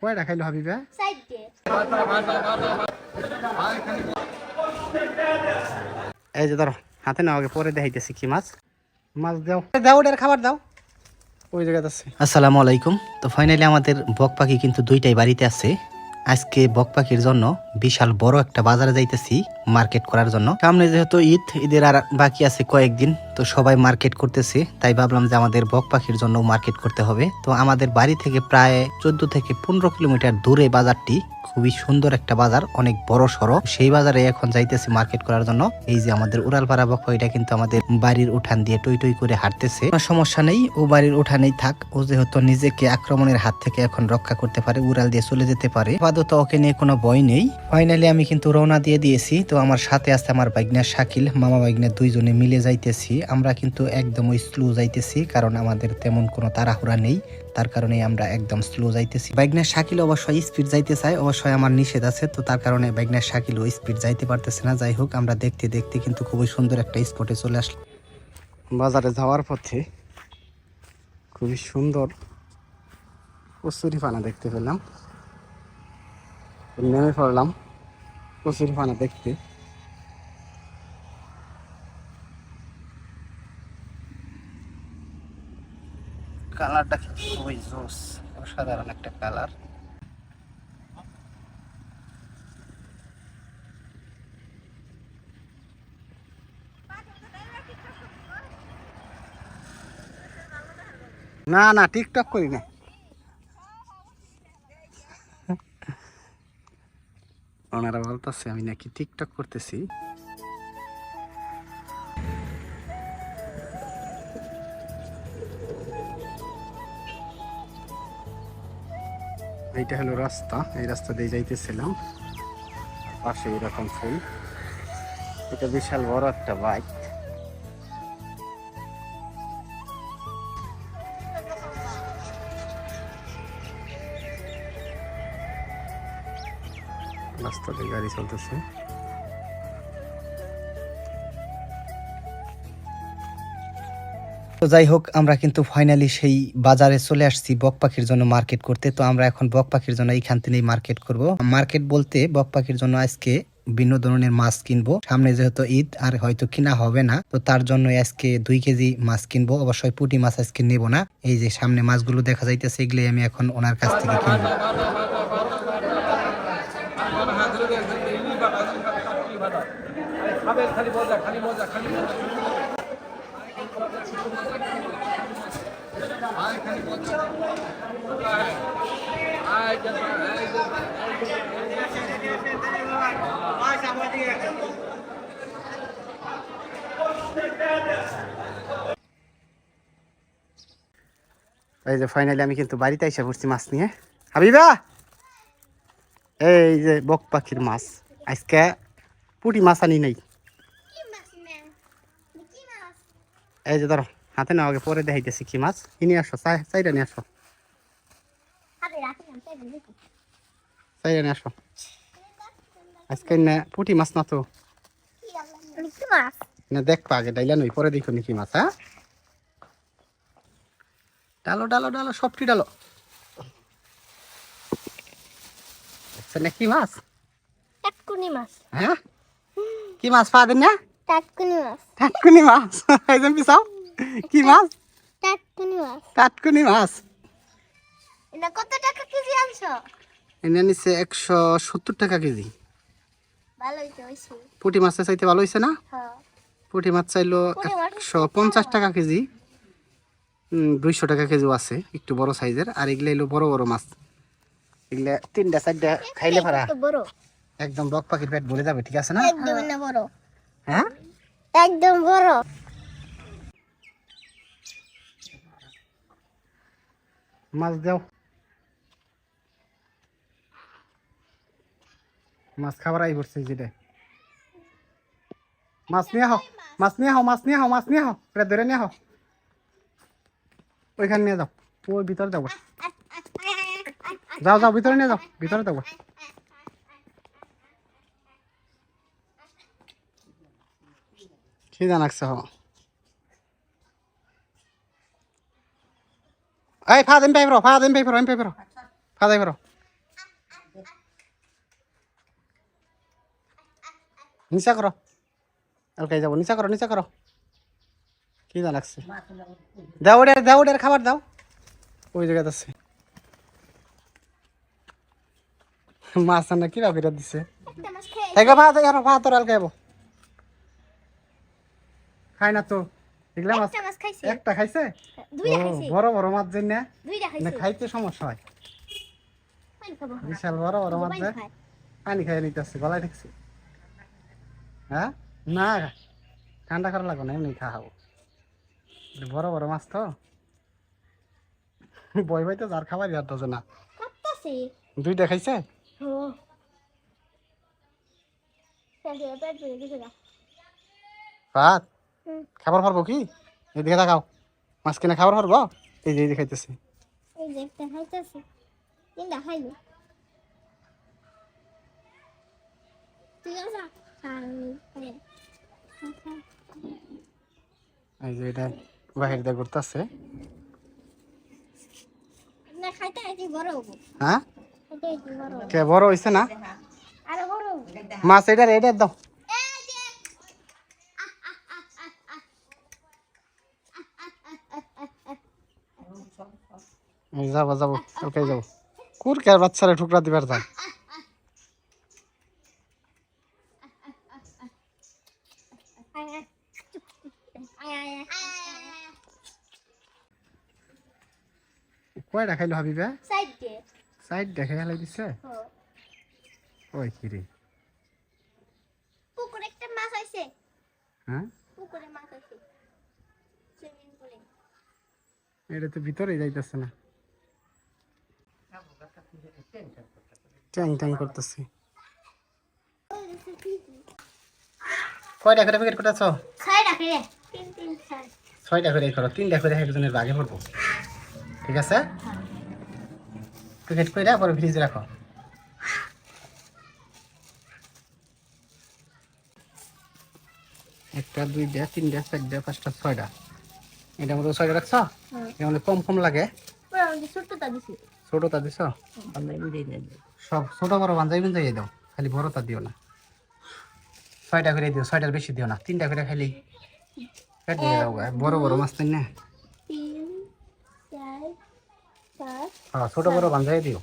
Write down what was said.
কয়টা খাইলো হাবিবা? এই যে ধরো হাতে নাও আগে পরে দেখাইতেছি কি মাছ। মাছ দাও। দাও ওটার খাবার দাও। ওই জায়গাতে আছে। আসসালামু আলাইকুম। তো ফাইনালি আমাদের বক পাখি কিন্তু দুইটাই বাড়িতে আছে। আজকে বক পাখির জন্য বিশাল বড় একটা বাজারে যাইতেছি মার্কেট করার জন্য। সামনে যেহেতু ঈদ, ঈদের আর বাকি আছে কয়েকদিন, তো সবাই মার্কেট করতেছে। তাই ভাবলাম যে আমাদের বক পাখির জন্য মার্কেট করতে হবে। তো আমাদের বাড়ি থেকে প্রায় চোদ্দ থেকে পনেরো কিলোমিটার দূরে বাজারটি, খুবই সুন্দর একটা বাজার, অনেক বড় সড়ো। সেই বাজারে এখন যাইতেছি মার্কেট করার জন্য। এই যে আমাদের উড়ালপাড়া বক এটা কিন্তু আমাদের বাড়ির উঠান দিয়ে টই টই করে হাঁটতেছে। কোনো সমস্যা নেই, ও বাড়ির উঠানেই থাক। ও যেহেতু নিজেকে আক্রমণের হাত থেকে এখন রক্ষা করতে পারে, উড়াল দিয়ে চলে যেতে পারে। আপাতত ওকে নিয়ে কোনো ভয় নেই। ফাইনালি আমি কিন্তু রওনা দিয়ে দিয়েছি। তো আমার সাথে আছে আমার বাইগনা শাকিল। মামা বাইগনা দুইজনে মিলে যাইতেছি। আমরা কিন্তু একদম ওই স্লো যাইতেছি, কারণ আমাদের তেমন কোনো তাড়াহুড়া নেই। তার কারণে আমরা একদম স্লো যাইতেছি। বাইকনা শাকিল অবশ্যই স্পিড যাইতে চায় অবশ্যই আমার নিষেধ আছে। তো তার কারণে বাইকনা শাকিল ওই স্পিড যাইতে পারতেছে না। যাই হোক, আমরা দেখতে দেখতে কিন্তু খুবই সুন্দর একটা স্পটে চলে আসলাম। বাজারে যাওয়ার পথে খুবই সুন্দর কচুরি পানা দেখতে পেলাম। নেমে পড়লাম। কচুরি পানা দেখতে। কালারটা খুবই জোস অসাধারণ একটা কালার। না না টিকটক করি না। ওনারা বলতেছে, আমি নাকি টিকটক করতেছি। এইটা হলো রাস্তা, এই রাস্তা দিয়ে যাইতেছিলাম। পাশে এরকম ফুল। এটা বিশাল বড় একটা বাইক রাস্তা দিয়ে গাড়ি চলতেছে। তো যাই হোক, আমরা কিন্তু ফাইনালি সেই বাজারে চলে আসছি বক পাখির জন্য মার্কেট করতে। তো আমরা এখন বক পাখির জন্য এইখান থেকেই মার্কেট করব। মার্কেট বলতে বক পাখির জন্য আজকে ভিন্ন ধরনের মাছ কিনবো। সামনে যেহেতু ঈদ, আর হয়তো কিনা হবে না, তো তার জন্য আজকে দুই কেজি মাছ কিনবো। অবশ্যই পুঁটি মাছ আজকে নেব না। এই যে সামনে মাছগুলো দেখা যাইতেছে এগুলি আমি এখন ওনার কাছ থেকে কিনবো। এই যে ফাইনালি আমি কিন্তু বাড়িতে এসে পড়ছি মাছ নিয়ে। হাবিবা! এই যে বক পাখির মাছ। আজকে পুটি মাছ আনি নাই কি মাছ ম্যাম কি মাছ এই যে ধরো হাতে নাও আগে পরে দেখাইতেছি কি মাছ। কিনে আসো? চাই চাইটা নিয়ে আসো। চাইটা নিয়ে আসো। আজকে না পুটি মাছ না তো? কি মাছ? না দেখবা আগে ডাইলা নই পরে দেখো কি মাছ হ্যাঁ? ডালো ডালো ডালো সবটি ডালো। আচ্ছা না কি মাছ? টাটকুনি মাছ। হ্যাঁ? কি মাছ পা দেন না? টাটকুনি মাছ টাটকুনি মাছ এই পিছাও কি মাছ টাটকুনি মাছ টাটকুনি মাছ এটা কত টাকা কেজি আনছো এনে নিচ্ছে একশো সত্তর টাকা কেজি পুঁটি মাছটা চাইতে ভালো হয়েছে না হ্যাঁ পুঁটি মাছ চাইলো একশো পঞ্চাশ টাকা কেজি দুইশো টাকা কেজিও আছে একটু বড় সাইজের আর এগুলো এলো বড় বড় মাছ এগুলা তিনটা চারটা খাইলে পারা একদম বক পাখির পেট ভরে যাবে ঠিক আছে না একদম না বড় হ্যাঁ একদম বড় মাছ দাও মাছ খাবার আই পড়ছে যেটা মাছ নিয়ে আহ মাছ নিয়ে আহ মাছ নিয়ে আহ মাছ নিয়ে আহ এটা ধরে নিয়ে আহ ওইখানে নিয়ে যাও ওই ভিতরে যাব যাও যাও ভিতরে নিয়ে যাও ভিতরে যাব কি জানাকছে হ। এই ফা দেন পাইবর ফা দেন পাইবর আমি পাইবর ফা যাইবর নিচা করো আলকাই যাব নিচা করো নিচা করো কি জান লাগছে। দাও ওটার দাও ওটার খাবার দাও। ওই জায়গাতে আছে। মাছ না কি ভাবে দিছে। ভাত আর ভাত তোর আলকাইব খাই না তো। এগুলা মাছ একটা খাইছে? বড় বড় মাছ জন্য দুইটা না খাইতে সমস্যা হয়। বিশাল বড় বড় মাছ পানি খাই নিতেছে গলায় ঠেকছে। হ্যাঁ? না ঠান্ডা করা লাগো না এমনি খাওয়াবো। বড় বড় মাছ তো। বই বই তো যার খাবার ইয়ার তো না। কাটতাছে দুইটা খাইছে? ও। পেট পেট ভরে গেছে ভাত। খাবার পারব কি? এদিকে দেখাও মাছ কিনে খাবার পারব এই যে এই যে খাইতেছি। এই যে এটা বাহির দিয়ে ঘুরতেছে। হ্যাঁ? কে বড় হইছে না? মাছ এটা এটা দাও এই যে এই যাব যাব ওকে যাব। কুর কে বাচ্চারা ঠুকরা দিবার আয় কয়টা খাইলো হাবিবে? সাইড দেখে হেলাই দিছে? ওই কি রে? পুকুরে একটা মাছ আছে। হ্যাঁ? পুকুরে মাছ আছে। এটা তো ভিতরেই যাইতেছে না। ট্যাং ট্যাং করতেছি। কয়টা করে প্যাকেট করেছ? ছয়টা করে। করো তিনটা করে একজনের বাগে পড়ব। ঠিক আছে? প্যাকেট করে পরে ফ্রিজে রাখো। একটা দুইটা তিনটা চারটা পাঁচটা ছয়টা। এটার মধ্যে ছয়টা রাখছ? এর মধ্যে কম কম লাগে। ছোট্টটা দিছি। ছোটটা দিছ? সব ছোট বড় বাঞ্জাই বাঞ্জাই দাও খালি বড়টা দিও না। ছয়টা করে দিও ছয়টার বেশি দিও না তিনটা করে খালি দিয়ে দাও। বড় বড় মাছ তাই না। হ্যাঁ ছোট বড় বাঞ্জাই দিও।